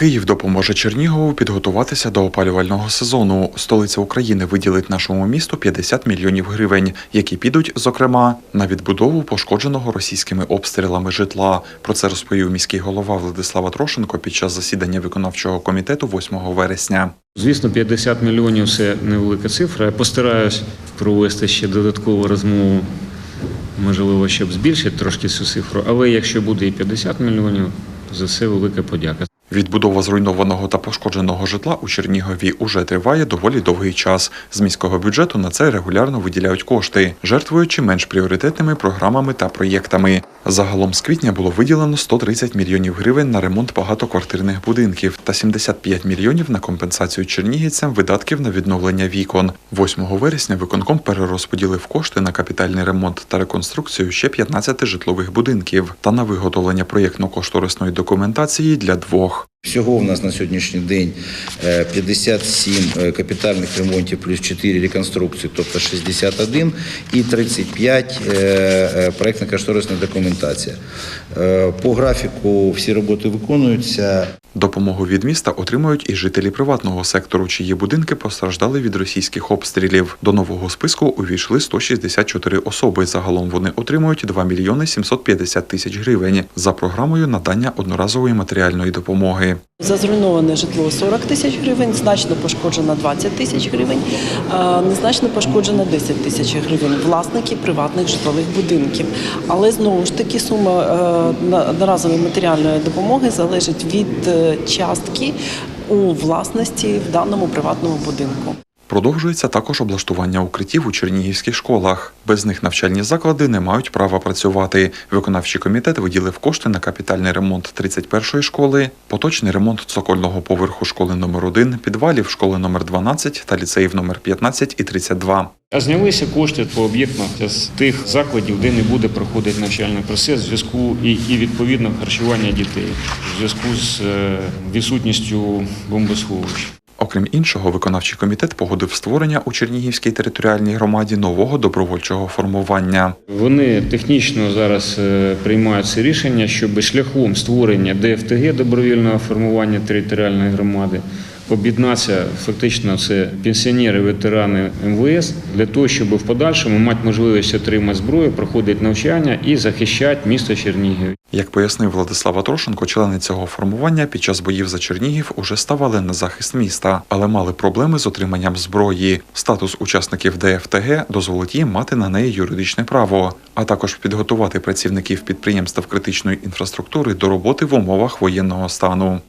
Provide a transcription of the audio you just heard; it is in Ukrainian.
Київ допоможе Чернігову підготуватися до опалювального сезону. Столиця України виділить нашому місту 50 мільйонів гривень, які підуть, зокрема, на відбудову пошкодженого російськими обстрілами житла. Про це розповів міський голова Владислава Трошенко під час засідання виконавчого комітету 8 вересня. Звісно, 50 мільйонів це невелика цифра. Я постараюсь провести ще додаткову розмову, можливо, щоб збільшити трошки цю цифру. Але якщо буде і 50 мільйонів, за це велика подяка. Відбудова зруйнованого та пошкодженого житла у Чернігові уже триває доволі довгий час. З міського бюджету на це регулярно виділяють кошти, жертвуючи менш пріоритетними програмами та проєктами. Загалом з квітня було виділено 130 мільйонів гривень на ремонт багатоквартирних будинків та 75 мільйонів на компенсацію чернігівцям видатків на відновлення вікон. 8 вересня виконком перерозподілив кошти на капітальний ремонт та реконструкцію ще 15 житлових будинків та на виготовлення проєктно-кошторисної документації для двох. Всього в нас на сьогоднішній день е, 57 е, капітальних ремонтів плюс 4 реконструкції, тобто 61, і 35 е, е, проєктно-кошторисна документація. Е, По графіку всі роботи виконуються. Допомогу від міста отримують і жителі приватного сектору, чиї будинки постраждали від російських обстрілів. До нового списку увійшли 164 особи. Загалом вони отримують 2 мільйони 750 тисяч гривень за програмою надання одноразової матеріальної допомоги. За зруйноване житло 40 тисяч гривень, значно пошкоджено 20 тисяч гривень, незначно пошкоджено 10 тисяч гривень власники приватних житлових будинків. Але знову ж таки сума наразової одноразової матеріальної допомоги залежить від е, частки у власності в даному приватному будинку. Продовжується також облаштування укриттів у чернігівських школах. Без них навчальні заклади не мають права працювати. Виконавчий комітет виділив кошти на капітальний ремонт 31-ї школи, поточний ремонт цокольного поверху школи номер 1 підвалів школи номер 12 та ліцеїв номер 15 і 32. А знялися кошти по об'єктах з тих закладів, де не буде проходити навчальний процес в зв'язку і, і відповідно харчування дітей в зв'язку з е, відсутністю бомбосховищ. Окрім іншого, виконавчий комітет погодив створення у Чернігівській територіальній громаді нового добровольчого формування. Вони технічно зараз е, приймають це рішення, щоб шляхом створення ДФТГ добровільного формування територіальної громади об'єднатися фактично це пенсіонери, ветерани МВС для того, щоб в подальшому мати можливість отримати зброю, проходити навчання і захищати місто Чернігів. Як пояснив Владислава Трошенко, члени цього формування під час боїв за Чернігів уже ставали на захист міста, але мали проблеми з отриманням зброї. Статус учасників ДФТГ дозволить їм мати на неї юридичне право, а також підготувати працівників підприємств критичної інфраструктури до роботи в умовах воєнного стану.